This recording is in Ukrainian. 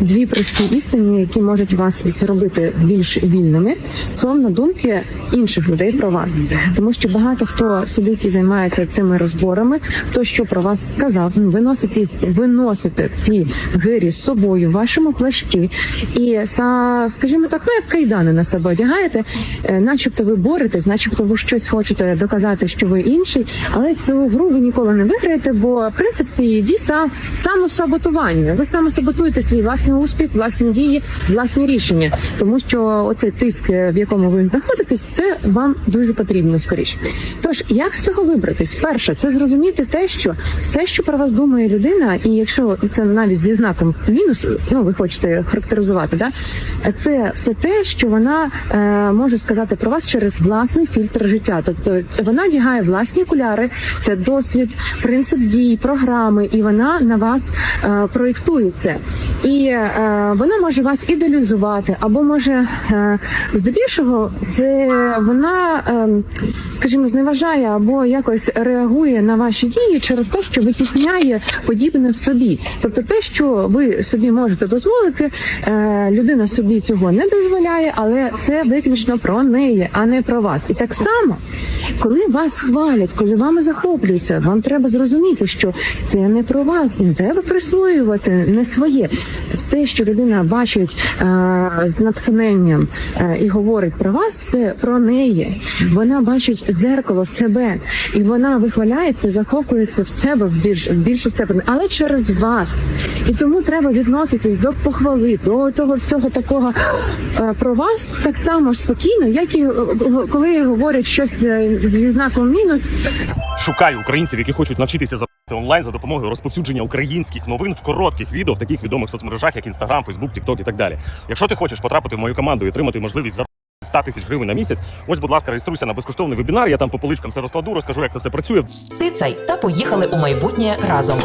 дві прості істини, які можуть вас зробити більш вільними стосовно думки інших людей про вас, тому що багато хто сидить і займається цими розборами, хто що про вас сказав, ну, виносить ці виносите ці гирі з собою в вашому плащі, і са, скажімо так, ну як кайдани на себе одягаєте, е, начебто ви боретесь, начебто ви щось хочете доказати, що ви інший, але цю гру ви ніколи не виграєте, бо принцип цієї дії сам самосаботування. Ви самосаботуєте свій власний успіх, власні дії, власні рішення, тому що оцей тиск, е, в якому ви знаходитесь, це вам дуже потрібно скоріше. Тож як з цього вибратись? Перше, це зрозуміти те, що все, що про вас думає людина, і якщо це навіть зі знаком мінус, ну ви хочете характеризувати, да це все те, що вона е, може сказати про вас через власний фільтр життя. Тобто вона одягає власні окуляри, це досвід, принцип дій, програми, і вона на вас е, проєктує це. І е, вона може вас ідеалізувати, або може е, здебільшого, це вона, е, скажімо, зневажає або якось реагує на ваші дії через те, що витісняє подібне в собі. Тобто, те, що ви собі можете дозволити, людина собі цього не дозволяє, але це виключно про неї, а не про вас. І так само, коли вас хвалять, коли вами захоплюються, вам треба зрозуміти, що це не про вас, не треба присвоювати не своє. Все, що людина бачить е, з натхненням е, і говорить про вас, це про неї. Вона бачить дзеркало себе, і вона вихваляється, захоплюється в себе в більш в більшу степень, але через вас. І тому треба відноситись до похвали, до того всього такого е, про вас так само спокійно, як і коли говорять щось зі знаком мінус, Шукаю українців, які хочуть навчитися за онлайн за допомогою розповсюдження українських новин в коротких відео в таких відомих соцмережах, як Instagram, Facebook, TikTok і так далі. Якщо ти хочеш потрапити в мою команду і отримати можливість за 100 тисяч гривень на місяць, ось, будь ласка, реєструйся на безкоштовний вебінар. Я там по поличкам все розкладу, розкажу, як це все працює. Ти цей та поїхали у майбутнє разом.